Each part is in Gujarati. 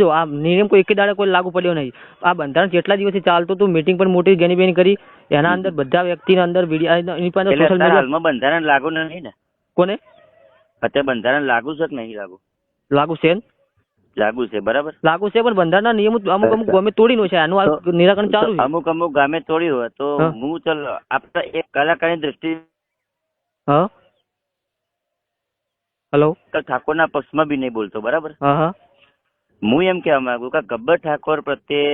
જો આ નિયમ કોઈ એક દાડે કોઈ લાગુ પડ્યો નહીં. આ બંધારણ જેટલા દિવસથી ચાલતું હતું મીટિંગ પણ મોટી ગેની બેની કરી. એના અંદર બધા વ્યક્તિના અંદર હાલમાં બંધારણ લાગુ નહીં ને? કોને? અત્યારે બંધારણ લાગુ છે કે નહીં લાગુ? લાગુ છે લાગુ છે બરાબર? લાગુ છે પણ બંધારણના નિયમો અમુક અમુક તોડી તોડીને છે આનું નિરાકરણ ચાલુ છે. અમુક અમુક ગામે તોડ્યું હોય તો હું. ચાલ આપણા એક કલાકારની દ્રષ્ટિ હા. હેલો. ઠાકોરના પક્ષમાં બી નહીં બોલતો બરાબર? હા હા. હું એમ કહેવા માંગુ કે ગબ્બર ઠાકોર પ્રત્યે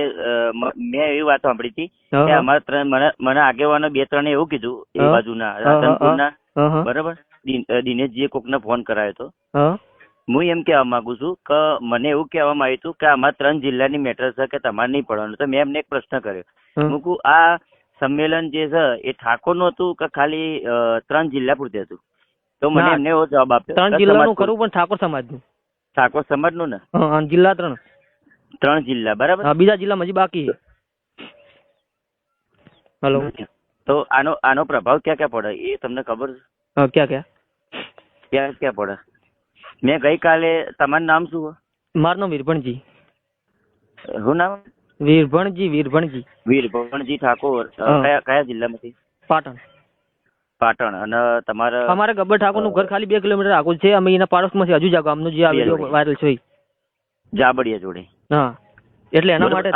મેં એવી વાત સાંભળી હતી કે અમારા ત્રણ મને મને આગેવાનો બે ત્રણે એવું કીધું એ. બાજુના રાધનપુરના બરાબર? દિનેશજીએ કોકને ફોન કરાયો હતો. હું. એમ કહેવા માંગુ છું કે મને એવું કહેવામાં આવ્યું હતું કે આમાં ત્રણ જિલ્લાની મેટર છે કે તમારે નહીં પડવાનું. તો મેં એમને એક પ્રશ્ન કર્યો. હા. કહું આ સંમેલન જે છે એ ઠાકોરનું હતું કે ખાલી ત્રણ જિલ્લા પૂરતું હતું? તો મને એમને એવો જવાબ આપ્યો ત્રણ જિલ્લાનું ખરું પણ ઠાકોર સમાજનું. ઠાકોર સમાજનું ને? જિલ્લા ત્રણ. ત્રણ જિલ્લા બરાબર? બીજા જિલ્લામાં હજી બાકી હેલો. તો આનો આનો પ્રભાવ ક્યાં ક્યાં પડે એ તમને ખબર છે? ક્યાં ક્યાં? ક્યાં ક્યાં પડે? મેં ગઈકાલે તમારું નામ શું? મારું નામ વીરભણજી. શું નામ? વીરભણજી વીરભણજી. વીરભણજી ઠાકોર કયા કયા જિલ્લામાંથી? પાટણ. પાટણ અને તમારે અમારે ગબ્બર ઠાકોરનું ઘર ખાલી બે કિલોમીટર આગળ છે. અમે એના પાડોશમાં છે હજુ જાગો આમનો જે આ વીડિયો વાયરલ છે જાબડિયા જોડે. હા. એટલે એના માટે.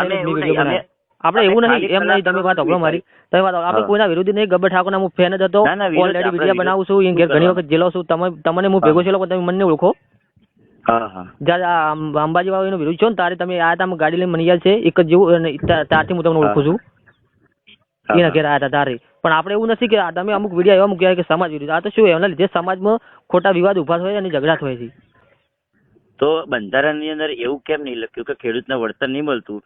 આપણે એવું નહીં એમ નહીં તમે વાત સાંભળો મારી. તમે વાત. આપણે કોઈના વિરોધી નહીં ગબ્બર ઠાકોરના હું ફેન જ હતો. ના, ના, ઓલરેડી વીડિયો બનાવું છું એ ઘેર ઘણી વખત જેલો છું. તમે તમને હું ભેગો છેલો તમે મને ઓળખો. અંબાજી હા. એનો વિરોધ છો ને તારે તમે આ તમે ગાડી લઈને મને યાદ છે. એક જ જેવું ત્યારથી હું તમને ઓળખું છું. એના ઘેર આયા હતા તારે પણ આપણે એવું નથી કે તમે અમુક વીડિયો એવા મૂક્યા કે સમાજ વિરુદ્ધ. આ તો શું એના લીધે સમાજમાં ખોટા વિવાદ ઊભા થાય અને ઝઘડા થાય છે. તો બંધારણની અંદર એવું કેમ નહીં લખ્યું કે ખેડૂતને વળતર નહીં મળતું?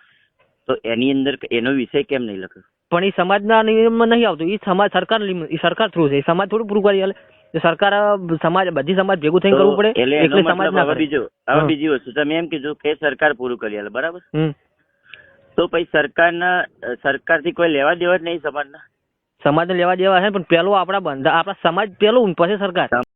તો એની અંદર એનો વિષય કેમ નહીં લખ્યો? પણ એ સમાજના નિયમમાં નહીં આવતું. એ સમાજ સરકાર સરકાર થ્રુ છે. સમાજ થોડું પૂરું કરી આલે. સરકાર સમાજ બધી સમાજ ભેગું થઈને કરવું પડે. એટલે સમાજ બીજો હવે બીજી વસ્તુ. તમે એમ કીધું કે સરકાર પૂરું કરી આલે. બરાબર? તો પછી સરકારના સરકારથી કોઈ લેવા દેવા જ નહીં સમાજના? સમાજને લેવા દેવા છે, પણ પેલું આપણા બંધા, આપણા સમાજ પેલું, પછી સરકાર.